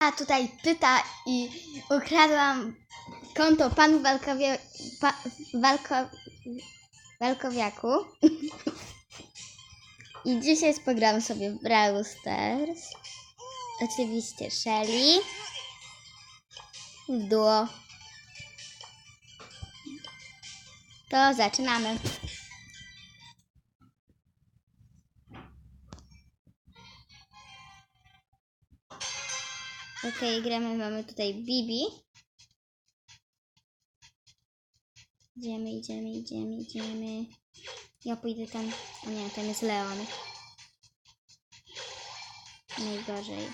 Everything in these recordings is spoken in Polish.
A tutaj pyta i ukradłam konto panu Walkowie, pa, Walko, Walkowiaku. I dzisiaj pogram sobie w Brawl Stars. Oczywiście Shelly. W duo. To zaczynamy. Okej, gramy, mamy tutaj Bibi. Idziemy, idziemy, idziemy, idziemy. Ja pójdę tam. O nie, tam jest Leon. Najgorzej.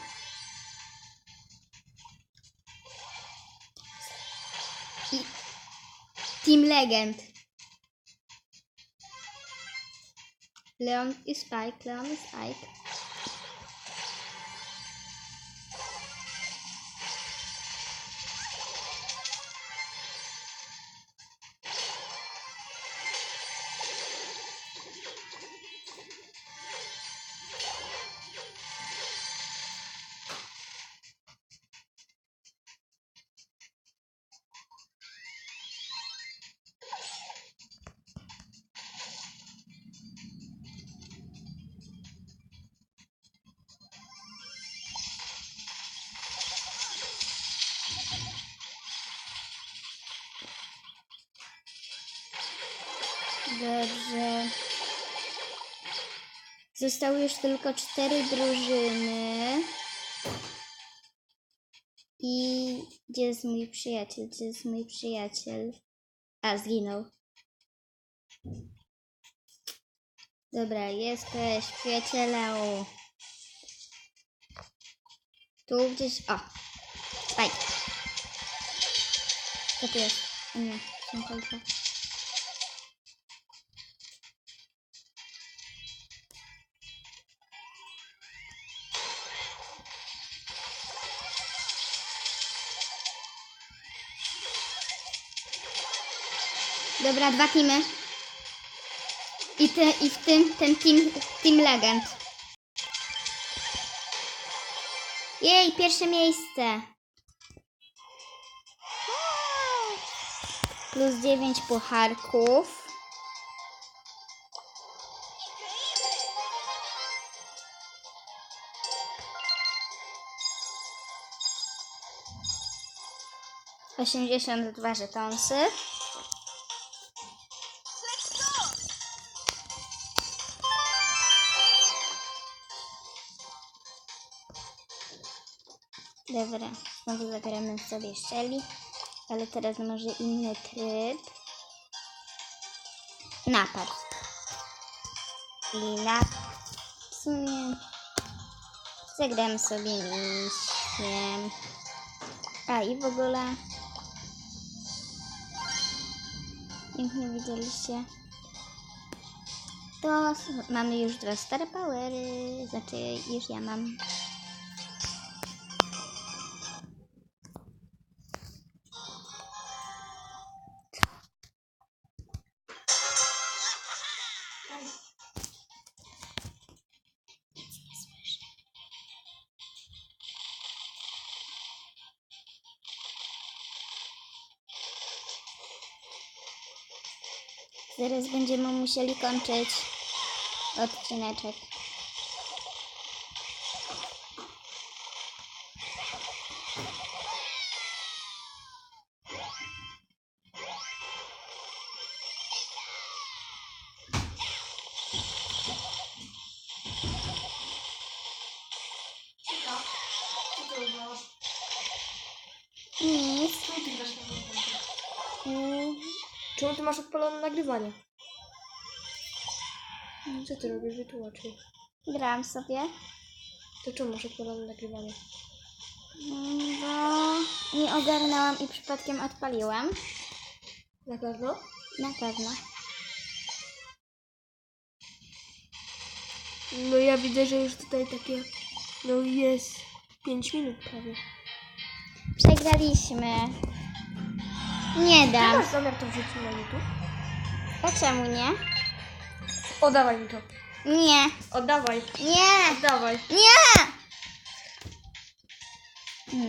I Team Legend. Leon i Spike, Leon i Spike. Dobrze. Zostały już tylko cztery drużyny. I gdzie jest mój przyjaciel? Gdzie jest mój przyjaciel? A, zginął. Dobra, jesteś przyjacielem. Tu gdzieś. O! Spike. Co tu jest? Nie, są kolce. Dobra, dwa teamy. I, te, I w tym ten team, team legend. Jej, pierwsze miejsce. Plus 9 pucharków. Osiemdziesiąt dwa żetonsy. Dobra, znowu zagramy sobie Shelly, ale teraz może inny tryb. Napad. I na... W sumie... Zagramy sobie misiem. A i w ogóle... Jak nie widzieliście... To mamy już dwa Star Powery, znaczy już ja mam. Zaraz będziemy musieli kończyć odcineczek. Czemu ty masz odpalone nagrywanie? Co ty robisz? Wytłumaczyj. Gram sobie. To czemu masz odpalone nagrywanie? Mm, Bo nie ogarnęłam i przypadkiem odpaliłam. Na pewno? Na pewno. No ja widzę, że już tutaj takie... No jest 5 minut prawie. Przegraliśmy. Nie Ty dam. masz zamiar to wrzucić na YouTube? A czemu nie? Oddawaj mi to. Nie. Oddawaj. Nie. Oddawaj. Nie.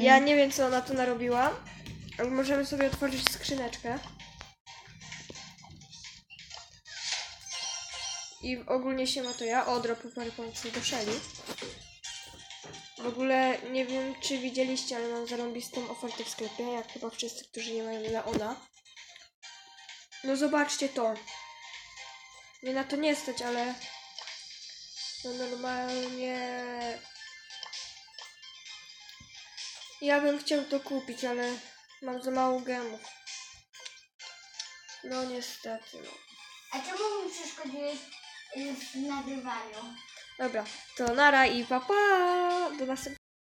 Ja nie wiem, co ona tu narobiła, ale możemy sobie otworzyć skrzyneczkę. I ogólnie się ma to ja. O, dropy parę do Shelly. W ogóle nie wiem, czy widzieliście, ale mam zarąbistą ofertę w sklepie, jak chyba wszyscy, którzy nie mają Leona. No zobaczcie to. Mnie na to nie stać, ale... No normalnie... Ja bym chciał to kupić, ale mam za mało gemów. No niestety, no. A czemu mi przeszkodziłeś w nagrywaniu? Dobra, to nara i papa! Do następnego.